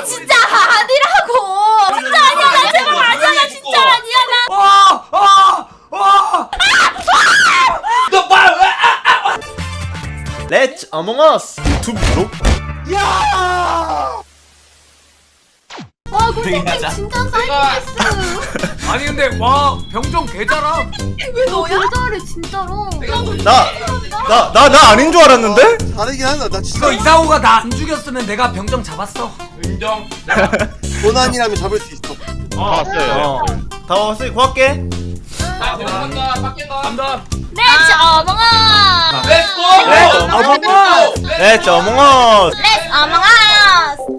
아니 진짜 아니라고. 진짜 아니야 나 제발 아니야 나 진짜 아니야 나. 아! 아! 아! 너 봐! 렛츠 어몽어스 유튜브로 야! 와 하자. 진짜 사이코패스. 아니 근데 와 병정 개잘함. 왜 너야? 잘해 진짜로. 나나나 나 아닌 줄 알았는데? 다르긴 하다. 나 진짜 이거 이사호가 나 안 죽였으면 내가 병정 잡았어. 인정. 고난이라면 잡을 수 있어. 어. 다 왔으니 고할게. 자, 들어간다. 가. 간다. 렛츠 어몽어스. 렛츠고! 렛츠 어몽어스. 렛츠 어몽어스. 렛츠 어몽어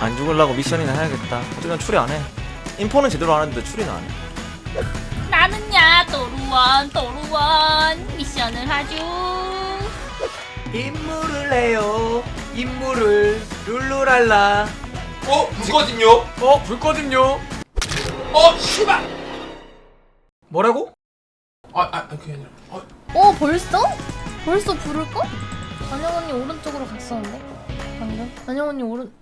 안 죽으려고 미션이나 해야겠다. 어쨌든 추리 안 해. 인포는 제대로 안 했는데 추리는 안 해. 나는야 또루원 또루원 미션을 하죠. 임무를 해요. 임무를 룰루랄라. 어, 불거진요? 어 불거든요. 어, 씨발! 뭐라고? 아, 아, 그게 아니라. 어, 어 벌써? 벌써 부를까? 안녕 언니 오른쪽으로 갔었는데 방금 안녕 언니 오른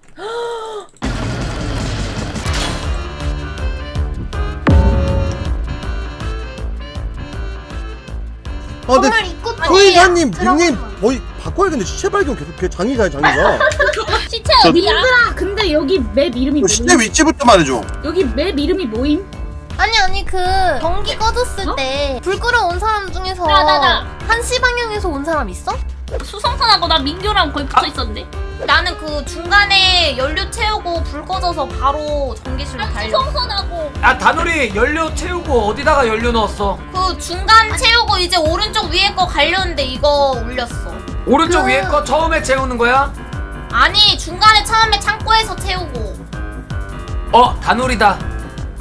아, 근데 정말 입고 소희사님 닉네임 거의 바꿔야겠네. 시체 발견 계속 걔 장이가 장이가. 시체 어디야? 근데 여기 맵 이름이 그 시체 뭐임? 위치부터 말해줘. 여기 맵 이름이 뭐임? 아니 아니 그 전기 꺼졌을 때불 끌어 온 사람 중에서 나, 나, 나. 한시 방향에서 온 사람 있어? 수성선하고 나 민규랑 거의 붙어 있었는데. 나는 그 중간에 연료 채우고 불 꺼져서 바로 전기실로 달려. 수성선하고 야 다누리 연료 채우고 어디다가 연료 넣었어? 그 중간 채우고 이제 오른쪽 위에 거 갈렸는데 이거 올렸어. 오른쪽 그- 위에 거 처음에 채우는 거야? 아니 중간에 처음에 창고에서 채우고. 어 다누리다.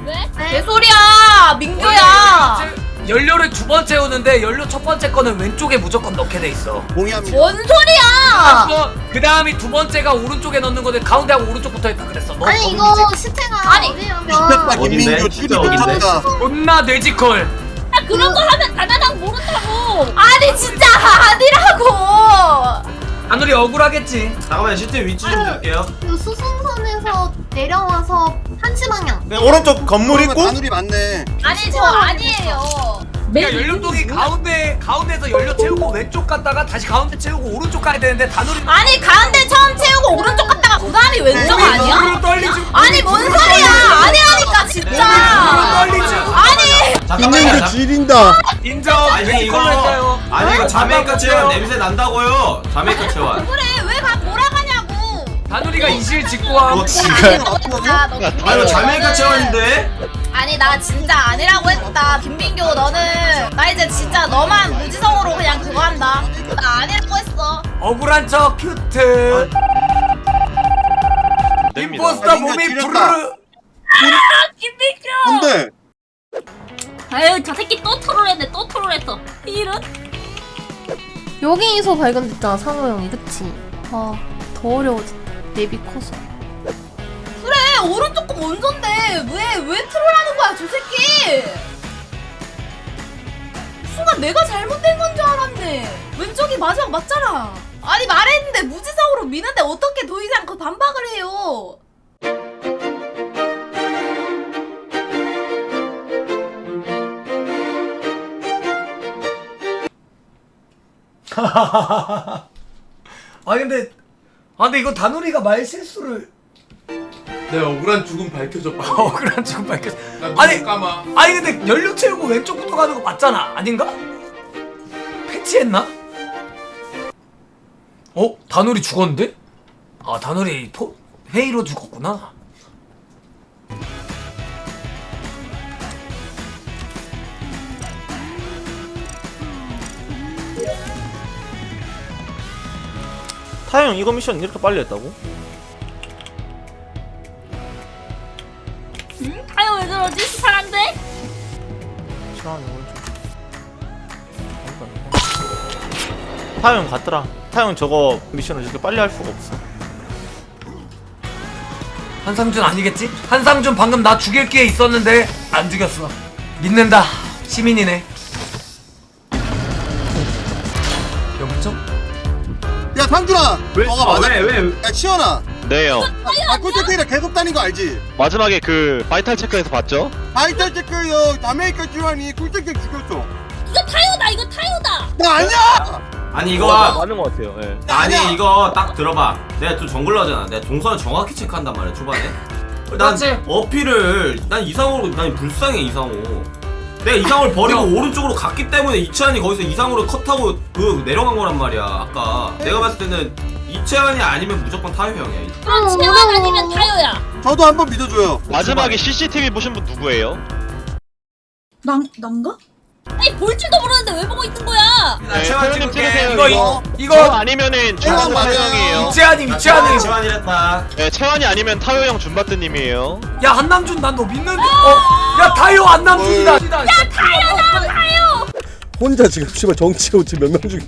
왜? 개소리야 민규야. 연료 를 두 번 채우는데 연료 첫 번째 거는 왼쪽에 무조건 넣게 돼 있어. 동의합니다. 뭔 소리야? 그 다음이 두 번째가 오른쪽에 넣는 건데 가운데하고 오른쪽 붙어 있다 그랬어. 너 아니 이거 시체가 아니 시체다 어딘데? 김민규 진짜 TV 어딘데? 미쳤다. 존나 뇌지컬. 나 그런 거 하면 다다당 모른다고. 아니 진짜 아니라고. 다누리 억울하겠지. 잠깐만 실제 위치 좀 드릴게요. 그 수송선에서 내려와서 한시 방향. 그냥 오른쪽 건물 있고 다누리 맞네. 아니 저 아니에요. 맵 그러니까 연료통이 가운데 가운데서 연료 채우고 왼쪽 갔다가 다시 가운데 채우고 오른쪽 가야 되는데 다누리. 아니 가운데 처음 채우고 오른쪽 갔다가 그 다음이 왼쪽 아니야? 떨리지. 아니 뭔 소리야? 아니라니까 진짜. 떨리지. 아니 김민규 지린다. 인정. 아니 이거. 아니 이거 자메이카 잠깐만요. 체wan 냄새 난다고요. 자메이카 체wan. 그래. 다누리가 이실 직구함. 너 지금 아, 너 아니 나 진짜 아니라고 했다 김민규 너는 나 이제 진짜 너만 무지성으로 그냥 그거 한다 나 아니라고 했어 억울한 척 큐트. 임포스터 아, 몸이 민규 부르르. 김민규. 근데 아유 저 새끼 또 트롤했네 또 트롤했어. 이런. 여기서 발견됐잖아 상호 형이 그치 아더 어려워졌다 맵이 커서. 그래 오른쪽 거 먼저인데. 왜 왜 트롤하는 거야 저 새끼? 순간 내가 잘못된 건 줄 알았네. 왼쪽이 마지막 맞잖아. 아니 말했는데 무지성으로 미는데 어떻게 더 이상 그 반박을 해요? 아니 근데 아 근데 이거 다누리가 말 실수를 내 억울한 죽음 밝혀줘, 빨리. 억울한 지금 밝혔어. 나 아니 눈 감아. 아니 근데 연료 채우고 왼쪽부터 가는 거 맞잖아 아닌가? 패치했나? 어 다누리 죽었는데? 아 다누리 포, 회의로 죽었구나. 타영 이거 미션 이렇게 빨리 했다고? 응? 아유 왜 저러지? 사람들? 시원하네 오른쪽. 타영 갔더라. 타영 저거 미션을 이렇게 빨리 할 수가 없어. 한상준 아니겠지? 한상준 방금 나 죽일 기회 있었는데 안 죽였어. 믿는다. 시민이네. 야 상준아 너가 맞아 왜 왜? 야 치현아 네요. 바꿀 때이라 계속 다닌 거 알지? 마지막에 그 바이탈 체크에서 봤죠? 바이탈 체크요 아메리카 주환이 꿀땡땡 죽였어 이거 타요다 이거 타요다 나 아니야 아니 어, 이거 맞는 것 같아요. 예. 아니 이거 딱 들어봐 내가 좀 정글러잖아 내가 동선을 정확히 체크한단 말이야 초반에 난. 어필을 난 이상으로 난 불쌍해 이상호 내가 이상호를 버리고 오른쪽으로 갔기 때문에 이채한이 거기서 이상호를 컷하고 그 내려간 거란 말이야 아까. 내가 봤을 때는 이채한이 아니면 무조건 타요 형이야 그럼 채원 아니면 타요야. 저도 한번 믿어줘요. 마지막에 CCTV 보신 분 누구예요? 난 난가? 아니 볼 줄도 모르는데 왜 보고 있는 거야 네, 채원 찍을게. 찍으세요. 이거 이거 이거 저 이거 아니면은 준바트 맞아요. 형이에요. 이채한이 이채한이. 채환이랬다 네, 채환이 아니면 타요 형 준바트님이에요. 야 한남준 난 너 믿는데. 어? 야 타요 한남준이다. 야 타요다 타요 혼자 지금 씨발 정치고 지금 몇명 중에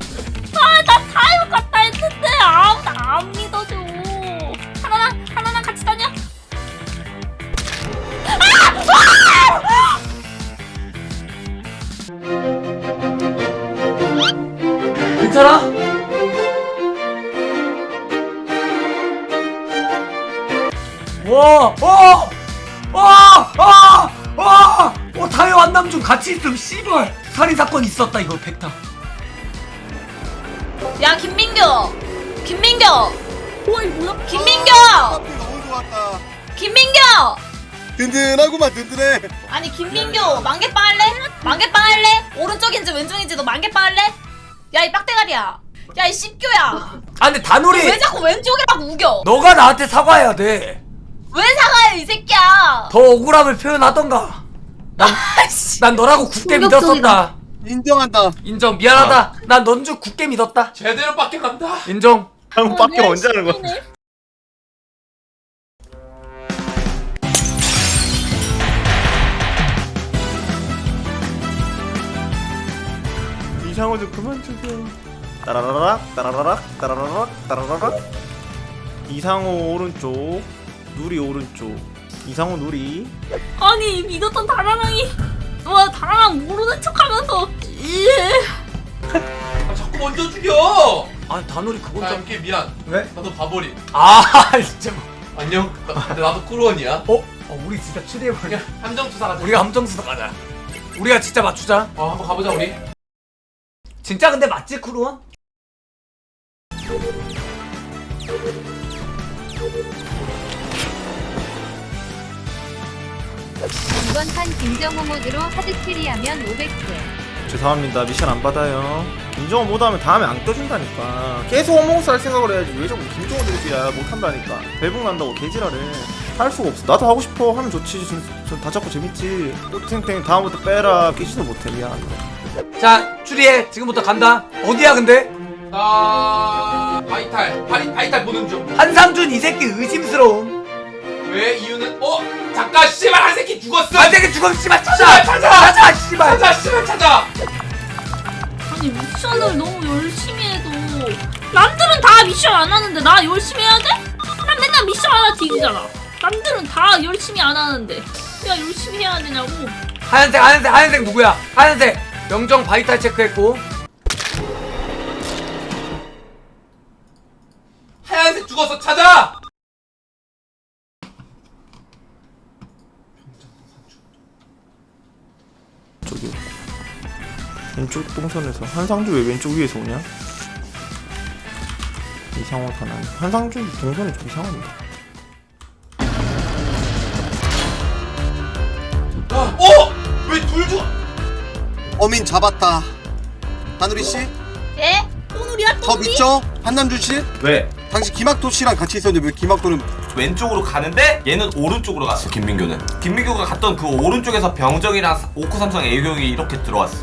괜찮아? 와, 어, 와, 와, 와, 어 타요 한남준 같이 있음 씨발 살인 사건 있었다 이거 팩타. 야 김민규 김민규 이거 뭐야? 김민규 앞이 너무 좋았다 김민규 든든하구만 든든해 아니 김민규 만개빵 할래? 만개빵 할래? 오른쪽인지 왼쪽인지 너 만개빵 할래? 야 이 빡대가리야 야 이 씹교야 아 근데 다놀이 왜 자꾸 왼쪽이라고 우겨 너가 나한테 사과해야 돼. 왜 사과해 이 새끼야 더 억울함을 표현하던가. 난, 아이씨 난 너라고 굳게 충격적이다. 믿었었다. 인정한다 인정 미안하다. 난넌줄 굳게 믿었다. 제대로 빡겨간다. 인정. 형 밖에 언제 하는 거야? 이상호 좀 그만 주세요. 따라라락 따라라락 따라라락 따라라락. 이상호 오른쪽, 누리 오른쪽. 이상호 누리. 아니 믿었던 다라랑이 와 다라랑 모르는 척하면서 예. 아, 자꾸 먼저 죽여. 아니 다놀이 그건 아, 좀. 이렇게 미안. 왜? 나도 바보리. 아 진짜. 뭐. 안녕. 나, 근데 나도 꿀원이야. 어? 어 우리 진짜 추리해버려. 그냥 함정 투사 가자. 우리가 함정수도 가자. 우리가 진짜 맞추자. 어 한번 가보자 우리. 진짜 근데 맞지 쿠루원? 이번 판 김정호 모드로 하드캐리하면 500개. 죄송합니다. 미션 안 받아요. 김정호 못하면 다음에 안 껴준다니까. 계속 어몽스 할 생각을 해야지. 왜 자꾸 김정호 들기야 못한다니까. 벨붕 난다고 개지랄해. 할 수가 없어. 나도 하고 싶어. 하면 좋지. 전, 다 잡고 재밌지. 꽃탱탱 다음부터 빼라. 끼지도 못해. 미안. 자 추리해. 지금부터 간다. 어디야 근데? 나 바이탈. 바이 바이탈 보는 중. 한상준 이 새끼 의심스러움. 왜 이유는 어 잠깐 씨발 한 새끼 죽었어. 아 새끼 죽음 씨발 찾아. 찾아! 찾아 씨발. 찾아 씨발 찾아. 아니 미션을 너무 열심히 해도 남들은 다 미션 안 하는데 나 열심히 해야 돼? 난 맨날 미션 하나 뒤지잖아 남들은 다 열심히 안 하는데 내가 열심히 해야 되냐고 하얀색 하얀색 하얀색 누구야? 하얀색 명정 바이탈 체크했고 하얀색 죽었어 찾아. 저기. 왼쪽 동선에서. 한상주 왜 왼쪽 위에서 오냐? 이상호 다난. 한상주 동선이 좀. 어? 어민 잡았다 하누리 씨? 예? 오늘이야 저 믿죠? 한남준 씨? 왜? 당시 김학도 씨랑 같이 있었는데 왜 김학도는 왼쪽으로 가는데 얘는 오른쪽으로 갔어 김민규는 김민규가 갔던 그 오른쪽에서 병정이랑 오크삼성 애교이 이렇게 들어왔어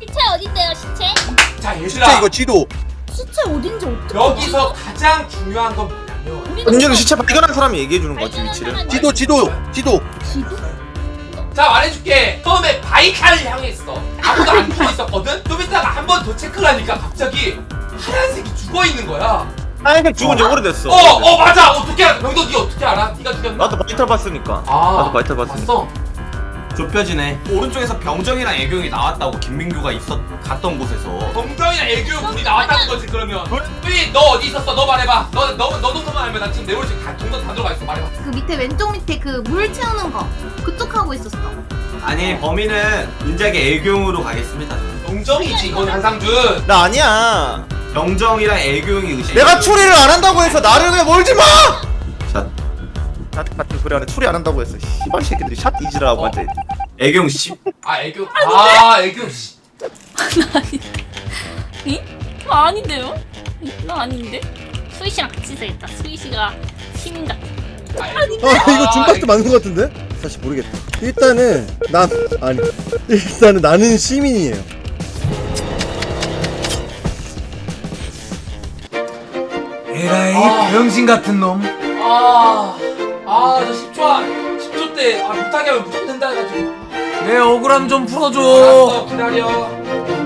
시체 어딘데요 시체? 자 진짜 얘들아 이거 지도 시체 어딘지 어떻게 여기서 가장 중요한 건 뭐냐면 은준이 시체 발견한 사람이 얘기해 주는 거지 위치를. 지도 지도 지도 지도? 자 말해줄게 처음에 바이칼을 향했어. 아무도 안 죽어 있었거든? 좀 이따가 한 번 더 체크를 하니까 갑자기 하얀색이 죽어 있는 거야. 하얀색 죽은 지 오래됐어. 어 어 맞아. 어떻게 알아? 명도 니 어떻게 알아? 니가 죽였나? 나도 바이탈 봤으니까. 아 나도 바이탈 봤으니까. 봤어 좁혀지네. 오른쪽에서 병정이랑 애경이 나왔다고 김민규가 있었 갔던 곳에서. 정정이나 애교 우리 나왔다는 거지 그러면. 우리 너 어디 있었어? 너 말해봐. 너너너 동서만 알면 나 지금 내 월식 다 동서 다 들어가 있어. 말해봐. 그 밑에 왼쪽 밑에 그 물 채우는 거. 그쪽 하고 있었어. 아니 범인은 인자게 애경으로 가겠습니다. 정정이지 이건 한상준. 나 아니야. 병정이랑 애경이 의심 내가 추리를 안 한다고 해서 나를 그냥 몰지 마! 샷샷 같은 소리 안해 추리 안 한다고 했어 씨발 새끼들이 샷 이지라고 어? 완전 애경 씨 아 애교 아 애교 씨 응? 나 아닌데요? 응? 나 아닌데? 수희 씨랑 같이 있어야겠다. 수희 씨가 시민 같아. 아, 애교. 어 이거 아, 준박도 맞는 것 같은데? 사실 모르겠다 일단은 난 아니 일단은 나는 시민이에요 에라이 아. 병신 같은 놈. 아, 아, 저 10초, 안- 10초 때, 아, 못하게 하면 무조건 된다 해가지고. 내 억울함 좀 풀어줘. 알았어, 기다려.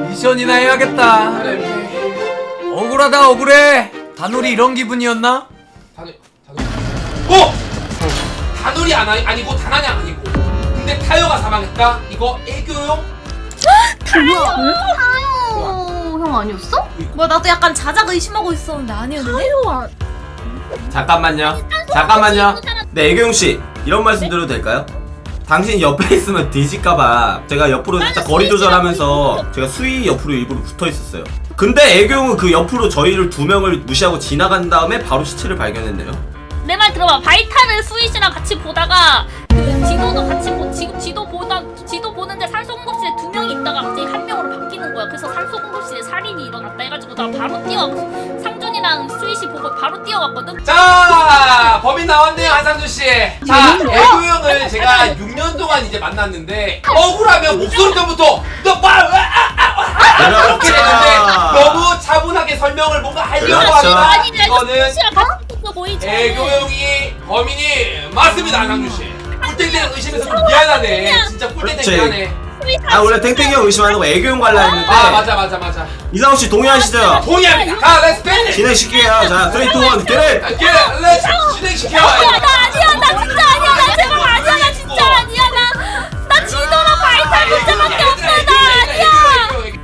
미션이나 해야겠다. 기다려, 이렇게. 억울하다 억울해. 단울이 이런 기분이었나? 단우, 단우. 어! 단울이 안, 아니- 아니고, 단한이 아니고. 근데 타요가 사망했다? 이거 애교용? 타요 형 아니었어? 뭐야 나도 약간 자작 의심하고 있었는데 아니었네. 잠깐만요 잠깐만요 네 애경 씨 이런 말씀 드려도 될까요? 당신 옆에 있으면 뒤질까봐 제가 옆으로 살짝 거리 조절하면서 제가 수위 옆으로 일부러 붙어 있었어요 근데 애경은 그 옆으로 저희를 두 명을 무시하고 지나간 다음에 바로 시체를 발견했네요 내 말 들어봐. 바이탈을 수희 씨랑 같이 보다가 그 지도도 같이 보, 지, 지도 보다 지도 보는데 산소공급실에 두 명이 있다가 갑자기 한 명으로 바뀌는 거야. 그래서 산소공급실에 살인이 일어났다 해가지고 나 바로 뛰어 상준이랑 씨 보고 바로 뛰어갔거든. 자, 법인 나왔네요, 한상준 씨. 자, 애교 형을 제가 6년 동안 이제 만났는데, 억울하면 목소리 때부터, 너 말, 아, 아, 아, 아, 이렇게 되는데, 너무 차분하게 설명을 뭔가 하려고 그렇죠. 하니까, 아니 이거는 씨랑 같이 보이지. 애교 형이 범인이 맞습니다, 한상준 씨. 꿀땡땡 의심해서 좀 미안하네. 진짜 꿀땡땡 그렇지. 미안해. 아 원래 탱탱이 형 의심하는 거 애교용 갈라 했는데 아, 맞아, 맞아, 맞아. 이상호 씨 동의하시죠? 동의합니다. 가, 렛츠 팬! 진행시켜요 자 3, 2, 1 기를 렛츠 진행시켜! 아니야 나 아니야 나 진짜 아니야 나 제발 아니야 나 진짜 아니야 나나 지도랑 바이탈 문제밖에 없어 나 아니야.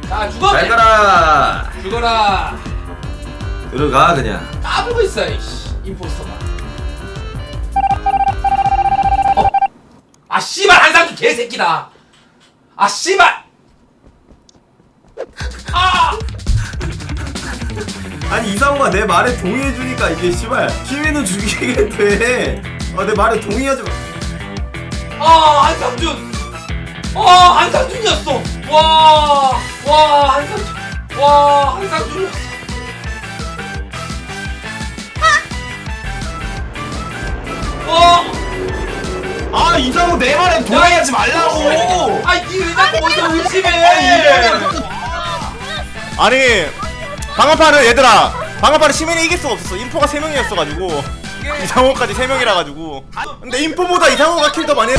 자, 죽어! 잘 가라 죽어라! 들어가 그냥 까불고 있어, 이씨. 임포스터가. 어? 아, 씨발, 한상준 개새끼다! 아, 씨발! 아! 아니 이상호가 내 말에 동의해주니까 이게 씨발 시민은 죽이게 돼 아내 말에 동의하지 마 아, 한상준! 아, 한상준이었어! 와, 와, 한상준. 와, 한상준이었어. 이상호 내 말에 동의하지 말라고. 아니, 니왜 자꾸 먼저 의심해! 아니 방어파는 얘들아 방어파는 시민이 이길 수가 없었어. 인포가 3명이었어가지고. 이상호까지 3명이라 가지고. 근데 인포보다 이상호가 킬 더 많이 했